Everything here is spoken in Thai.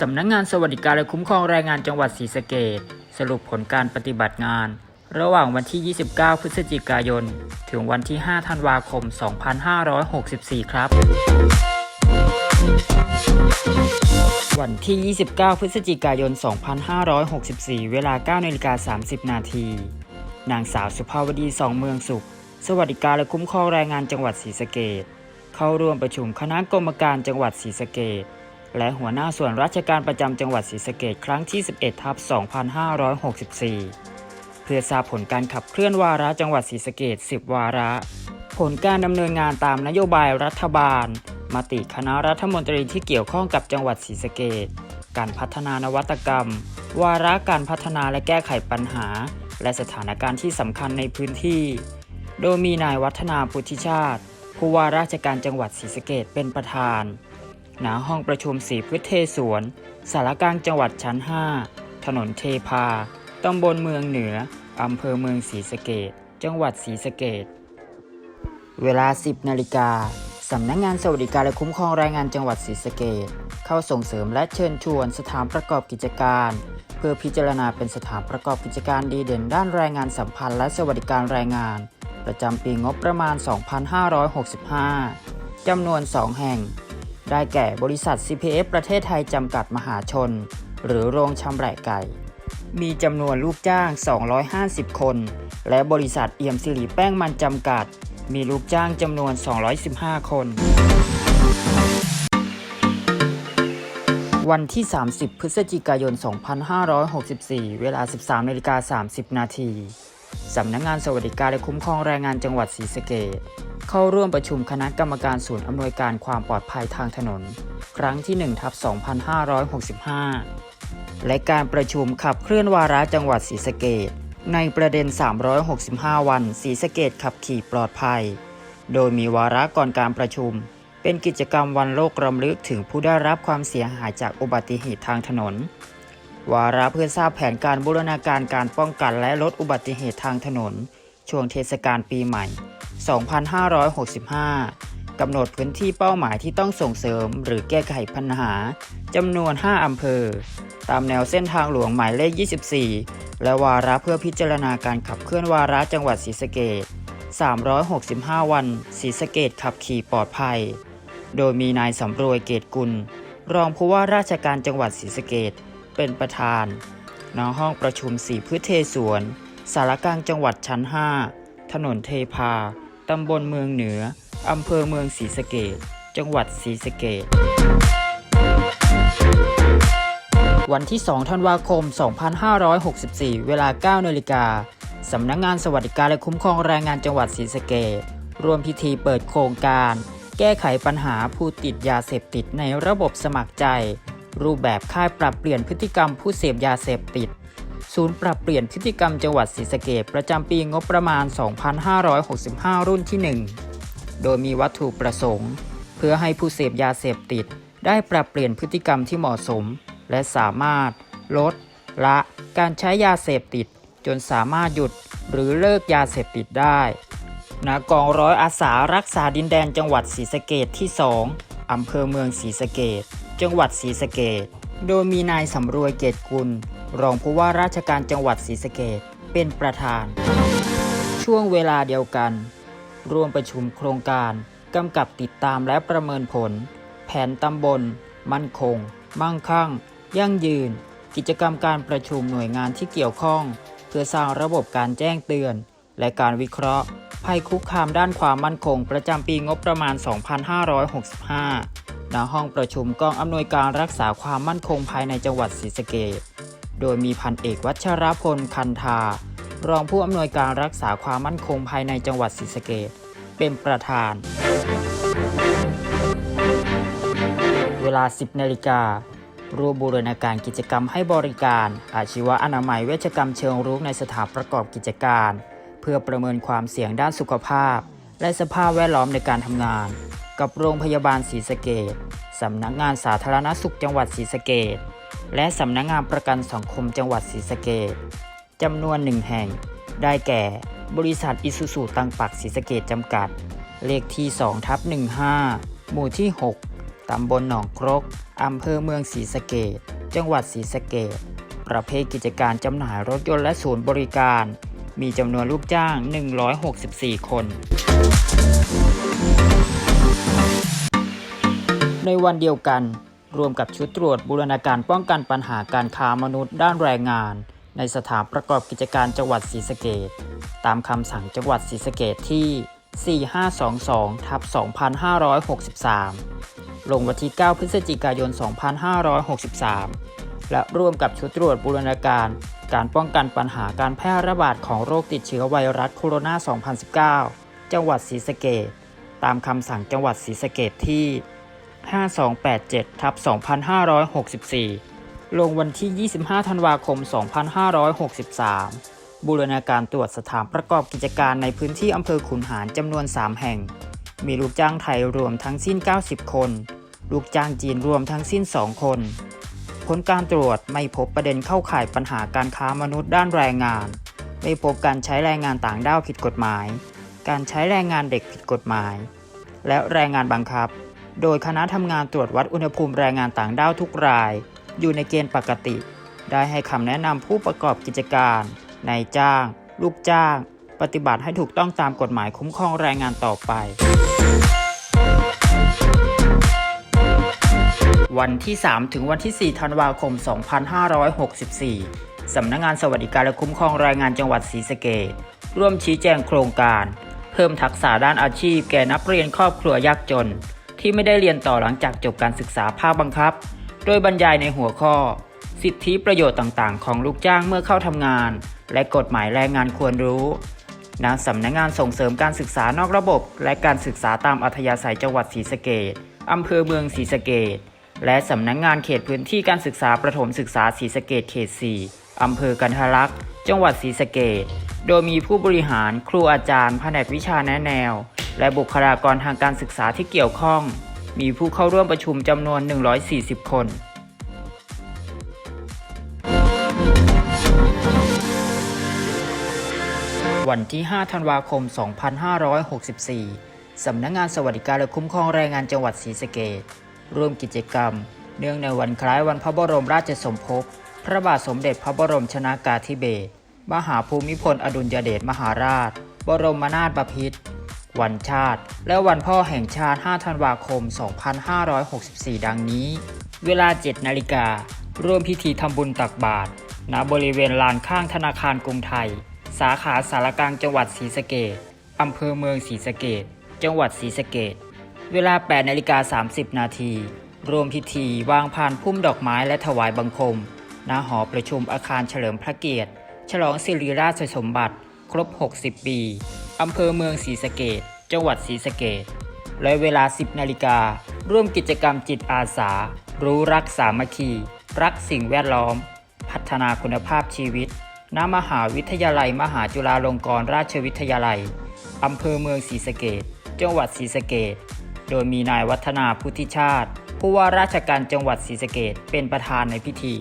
สำนักงานสวัสดิการและคุ้มครองแรงงานจังหวัดศรีสะเกษสรุปผลการปฏิบัติงาน ระหว่างวันที่ 29 พฤศจิกายน ถึงวันที่ 5 ธันวาคม 2564 ครับ วันที่ 29 พฤศจิกายน 2564 เวลา9นาฬิกา30 นาทีนางสาวสุภาวดีสองเมืองสุข สวัสดิการและคุ้มครองแรงงานจังหวัดศรีสะเกษเข้าร่วมประชุมคณะกรรมการจังหวัดศรีสะเกษ และหัวหน้าส่วนราชการประจำจังหวัดศรีสะเกษครั้งที่ 11 ทับ 2564 เพื่อทราบผลการขับเคลื่อนวาระจังหวัดศรีสะเกษ10 วาระ ผลการดำเนินงานตามนโยบายรัฐบาล มติคณะรัฐมนตรีที่เกี่ยวข้องกับจังหวัดศรีสะเกษการพัฒนานวัตกรรม วาระการพัฒนาและแก้ไขปัญหา และสถานการณ์ที่สำคัญในพื้นที่ โดยมีนายวัฒนาพุทธิชาติผู้ว่าราชการจังหวัดศรีสะเกษเป็นประธาน ณห้องประชุมสีพืชเทสวน สารกลางจังหวัดชั้น 5 ถนนเทพา ตำบลเมืองเหนือ อำเภอเมืองศรีสะเกษจังหวัดศรีสะเกษเวลา 10 นาฬิกา สำนักงานสวัสดิการและคุ้มครองแรงงานจังหวัดศรีสะเกษเข้าส่งเสริมและเชิญชวนสถานประกอบกิจการ เพื่อพิจารณาเป็นสถานประกอบกิจการดีเด่นด้านแรงงานสัมพันธ์และสวัสดิการแรงงาน ประจำปีงบประมาณ 2565 จำนวน 2 แห่ง ได้แก่บริษัท CPF ประเทศไทยจำกัดมหาชน หรือโรงชำแหละไก่ มีจำนวนลูกจ้าง 250 คน และบริษัทเอี่ยมสิริแป้งมันจำกัด มีลูกจ้างจำนวน 215 คน วันที่ 30 พฤศจิกายน 2564 เวลา 13นาฬิกา30 นาทีสำนักงานสวัสดิการและคุ้มครองแรงงานจังหวัดศรีสะเกษ เข้าร่วมประชุมคณะกรรมการศูนย์อำนวยการความปลอดภัยทางถนน ครั้งที่1ทับ2565 และการประชุมขับเคลื่อนวาระจังหวัดศรีสะเกษในประเด็น 365 วันศรีสะเกษขับขี่ปลอดภัย โดยมีวาระก่อนการประชุม เป็นกิจกรรมวันโลกรำลึกถึงผู้ได้รับความเสียหายจากอุบัติเหตุทางถนน วาระเพื่อทราบแผนการบูรณาการการป้องกันและลดอุบัติเหตุทางถนน ช่วงเทศกาลปีใหม่ 2565 กำหนดพื้นที่เป้าหมายที่ต้องส่งเสริม หรือแก้ไขปัญหาจำนวน 5 อำเภอ ตามแนวเส้นทางหลวงหมายเลข 24 และวาระเพื่อพิจารณาการขับเคลื่อนวาระจังหวัดศรีสะเกษ365 วันศรีสะเกษขับขี่ปลอดภัย โดยมีนายสำรวยเกตกุล รองผู้ว่าราชการจังหวัดศรีสะเกษเป็นประธานณห้องประชุมสีพืชเทสวน สารกลางจังหวัดชั้น 5 ถนนเทพา ตำบลเมืองเหนือ อำเภอเมืองศรีสะเกษจังหวัดศรีสะเกษวันที่ 2 ธันวาคม 2564 เวลา 9นาฬิกาสำนักงานสวัสดิการและคุ้มครองแรงงานจังหวัดศรีสะเกษร่วมพิธีเปิดโครงการ แก้ไขปัญหาผู้ติดยาเสพติดในระบบสมัครใจ รูปแบบค่ายปรับเปลี่ยนพฤติกรรมผู้เสพยาเสพติด ศูนย์ปรับเปลี่ยนพฤติกรรมจังหวัดศรีสะเกษประจำปีงบประมาณ 2565 รุ่นที่ 1 โดยมีวัตถุประสงค์ เพื่อให้ผู้เสพยาเสพติด ได้ปรับเปลี่ยนพฤติกรรมที่เหมาะสม และสามารถ ลด ละ การใช้ยาเสพติด จนสามารถหยุดหรือเลิกยาเสพติดได้ณกองร้อยอาสารักษาดินแดนจังหวัดศรีสะเกษที่ 2 อำเภอเมืองศรีสะเกษจังหวัดศรีสะเกษ โดยมีนายสำรวยเกตกุล รองผู้ว่าราชการจังหวัดศรีสะเกษเป็นประธาน ช่วงเวลาเดียวกัน ร่วมประชุมโครงการกำกับติดตามและประเมินผล แผนตำบล มั่นคง มั่งคั่ง ยั่งยืน กิจกรรมการประชุมหน่วยงานที่เกี่ยวข้อง เพื่อสร้างระบบการแจ้งเตือน และการวิเคราะห์ภัยคุกคามด้านความมั่นคงประจำปีงบประมาณ 2565 ณห้องประชุมกองอำนวยการรักษาความมั่นคงภายในจังหวัดศรีสะเกษโดยมีพันเอกวัชรพลคันธารองผู้อำนวยการรักษาความมั่นคงภายในจังหวัดศรีสะเกษเป็นประธาน เวลา 10นาฬิการวมบูรณาการกิจกรรมให้บริการ อาชีวะอนามัยเวชกรรมเชิงรุกในสถานประกอบกิจการ เพื่อประเมินความเสี่ยงด้านสุขภาพ และสภาพแวดล้อมในการทำงาน กับโรงพยาบาลศรีสะเกษสำนักงานสาธารณสุขจังหวัดศรีสะเกษและสำนักงานประกันสังคมจังหวัดศรีสะเกษจำนวนหนึ่งแห่ง ได้แก่ บริษัทอิสุสุตังปักศรีสะเกษจำกัด เลขที่2ทับ15 หมู่ที่ 6 ตำบลหนองครกอำเภอเมืองศรีสะเกดจังหวัดศรีสะเกดประเภทกิจการจำหน่ายรถยนต์และศูนย์บริการ มีจำนวนลูกจ้าง 164 คน ในวันเดียวกัน รวมกับชุดตรวจบูรณาการป้องกันปัญหาการค้ามนุษย์ด้านแรงงาน ในสถานประกอบกิจการจังหวัดศรีสะเกดตามคำสั่งจังหวัดศรีสะเกดที่ 4522ทับ2563 ลงวันที่ 9 พฤศจิกายน 2563 และร่วมกับชุดตรวจบูรณาการ การป้องกันปัญหาการแพร่ระบาดของโรคติดเชื้อไวรัสโคโรนา 2019 จังหวัดศรีสะเกดตามคำสั่งจังหวัดศรีสะเกดที่ 5287ทับ2564 ลงวันที่ 25 ธันวาคม 2563 บูรณาการตรวจสถานประกอบกิจการในพื้นที่อำเภอขุนหารจำนวน 3 แห่ง มีลูกจ้างไทยรวมทั้งสิ้น 90 คน ลูกจ้างจีนรวมทั้งสิ้น 2 คน ผลการตรวจไม่พบประเด็นเข้าข่ายปัญหาการค้ามนุษย์ด้านแรงงาน ไม่พบการใช้แรงงานต่างด้าวผิดกฎหมาย การใช้แรงงานเด็กผิดกฎหมาย และแรงงานบังคับ โดยคณะทำงานตรวจวัดอุณหภูมิแรงงานต่างด้าวทุกราย อยู่ในเกณฑ์ปกติ ได้ให้คำแนะนำผู้ประกอบกิจการนายจ้าง ลูกจ้าง ปฏิบัติให้ถูกต้องตามกฎหมายคุ้มครองแรงงานต่อไป วันที่ 3 ถึงวันที่ 4 ธันวาคม 2564 สำนักงงานสวัสดิการและคุ้มครองแรงงานจังหวัดศรีสะเกษร่วมชี้แจงโครงการ เพิ่มทักษะด้านอาชีพ แก่นักเรียนครอบครัวยากจน ที่ไม่ได้เรียนต่อหลังจากจบการศึกษาภาคบังคับ โดยบรรยายในหัวข้อ สิทธิประโยชน์ต่างๆ ของลูกจ้างเมื่อเข้าทำงาน และกฎหมายแรงงานควรรู้ณสำนักงานส่งเสริมการศึกษานอกระบบ และการศึกษาตามอัธยาศัยจังหวัดศรีสะเกดอำเภอเมืองศรีสะเกด และสำนักงานเขตพื้นที่การศึกษาประถมศึกษาศรีสะเกดเขต 4 อำเภอกันทะลักษ์ จังหวัดศรีสะเกดโดยมีผู้บริหารครูอาจารย์แผนกวิชาแนะแนว และบุคลากรทางการศึกษาที่เกี่ยวข้อง มีผู้เข้าร่วมประชุมจำนวน 140 คนวันที่ 5 ธันวาคม 2564 สำนักงงานสวัสดิการและคุ้มครองแรงงานจังหวัดศรีสะเกษ ร่วมกิจกรรม เนื่องในวันคล้ายวันพระบรมราชสมภพ พระบาทสมเด็จพระบรมชนากาธิเบศร มหาภูมิพลอดุลยเดชมหาราช บรมนาถบพิตร วันชาติ และวันพ่อแห่งชาติ 5 ธันวาคม 2564 ดังนี้ เวลา 7 นาฬิการ่วมพิธีทำบุญตักบาตร ณ บริเวณลานข้างธนาคารกรุงไทย สาขาสารกลางจังหวัดศรีสะเกดอำเภอเมืองศรีสะเกดจังหวัดศรีสะเกด เวลา 8นาฬิกา30 นาทีรวมพิธีวางพานพุ่มดอกไม้และถวายบังคม ณ หอประชุมอาคารเฉลิมพระเกียรติ ฉลองสิริราชสมบัติ ครบ 60 ปี อำเภอเมืองศรีสะเกดจังหวัดศรีสะเกดและเวลา 10 นาฬิกา ร่วมกิจกรรมจิตอาสา รู้รักสามัคคี รักสิ่งแวดล้อม พัฒนาคุณภาพชีวิต ณ มหาวิทยาลัยมหาจุฬาลงกรณราชวิทยาลัย อำเภอเมืองศรีสะเกดจังหวัดศรีสะเกด โดยมีนายวัฒนาพุทธิชาติ ผู้ว่าราชการจังหวัดศรีสะเกดเป็นประธานในพิธี